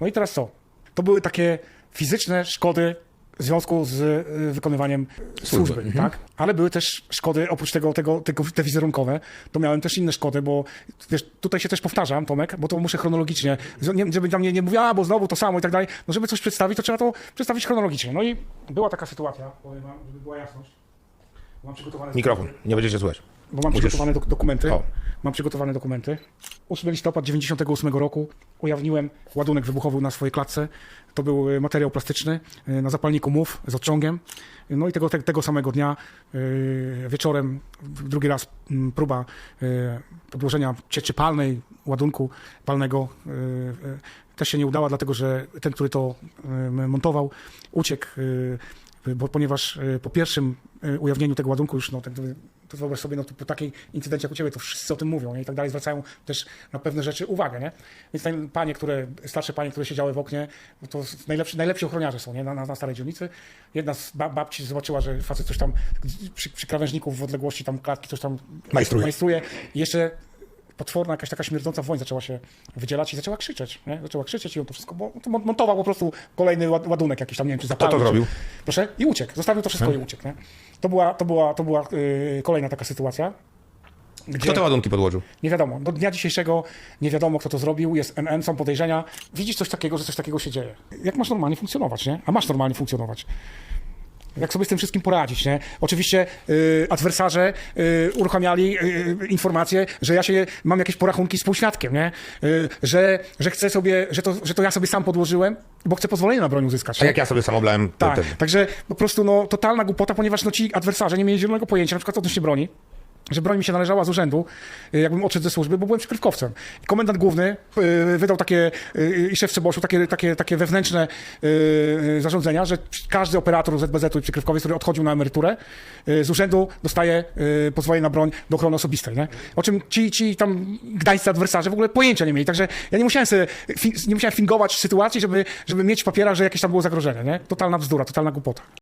No i teraz co? To były takie fizyczne szkody w związku z y, wykonywaniem służby, tak? Ale były też szkody, oprócz tego, tego, tego, te wizerunkowe, to miałem też inne szkody, bo wiesz, tutaj się też powtarzam, Tomek, bo to muszę chronologicznie, nie- żeby tam nie, nie mówiła, bo znowu to samo i tak dalej, no żeby coś przedstawić, to trzeba to przedstawić chronologicznie. No i była taka sytuacja, powiem wam, żeby była jasność. Mam przygotowane Mikrofon, nie będziecie słychać. bo mam Musisz- przygotowane dok- dokumenty. O. Mam przygotowane dokumenty. 8 listopad 98 roku ujawniłem ładunek wybuchowy na swojej klatce. To był e, materiał plastyczny e, na zapalniku MUF z odciągiem. No i tego, te, tego samego dnia e, wieczorem drugi raz próba podłożenia cieczy palnej, ładunku palnego też się nie udała, dlatego że ten, który to montował, uciekł bo ponieważ po pierwszym ujawnieniu tego ładunku już, no, tak, to wyobraź sobie, no, to po takiej incydencie jak u ciebie, to wszyscy o tym mówią nie? i tak dalej, zwracają też na pewne rzeczy uwagę, nie? Więc te panie, które, starsze panie, które siedziały w oknie, no to najlepsi, najlepsi ochroniarze są, nie? Na, na, na starej dzielnicy. Jedna z ba- babci zobaczyła, że facet coś tam przy, przy krawężniku w odległości tam klatki coś tam Majstruje. majstruje. I jeszcze potworna jakaś taka śmierdząca woń zaczęła się wydzielać i zaczęła krzyczeć, nie? Zaczęła krzyczeć i on to wszystko, bo to mon- montował po prostu kolejny ład- ładunek jakiś tam, nie wiem, czy zapalny. to czy- zrobił? Proszę? I uciekł. Zostawił to wszystko i uciekł, nie? To była, to była, to była yy, kolejna taka sytuacja. Gdzie Kto te ładunki podłożył? nie wiadomo, do dnia dzisiejszego nie wiadomo, kto to zrobił, jest NN, są podejrzenia. Widzisz coś takiego, że coś takiego się dzieje. Jak masz normalnie funkcjonować, nie? A masz normalnie funkcjonować. Jak sobie z tym wszystkim poradzić, nie? Oczywiście y, adwersarze y, uruchamiali y, informację, że ja się mam jakieś porachunki z półświadkiem, nie? Y, że, że chcę sobie, że to, że to ja sobie sam podłożyłem, bo chcę pozwolenie na broń uzyskać. A jak ja sobie sam oblałem Tak, ten, także po prostu no, totalna głupota, ponieważ no, ci adwersarze nie mieli zielonego pojęcia, na przykład odnośnie broni, że broń mi się należała z urzędu, y, jakbym odszedł ze służby, bo byłem przykrywkowcem. Komendant główny y, wydał takie, y, i szef Ceboszu, takie, takie, takie wewnętrzne zarządzenia, że każdy operator ZBZ-u i przykrywkowiec, który odchodził na emeryturę, z urzędu dostaje pozwolenie na broń do ochrony osobistej. Nie? O czym ci, ci tam gdańscy adwersarze w ogóle pojęcia nie mieli. Także ja nie musiałem sobie, nie musiałem fingować sytuacji, żeby, żeby mieć w papierach, że jakieś tam było zagrożenie. Nie? Totalna bzdura, totalna głupota.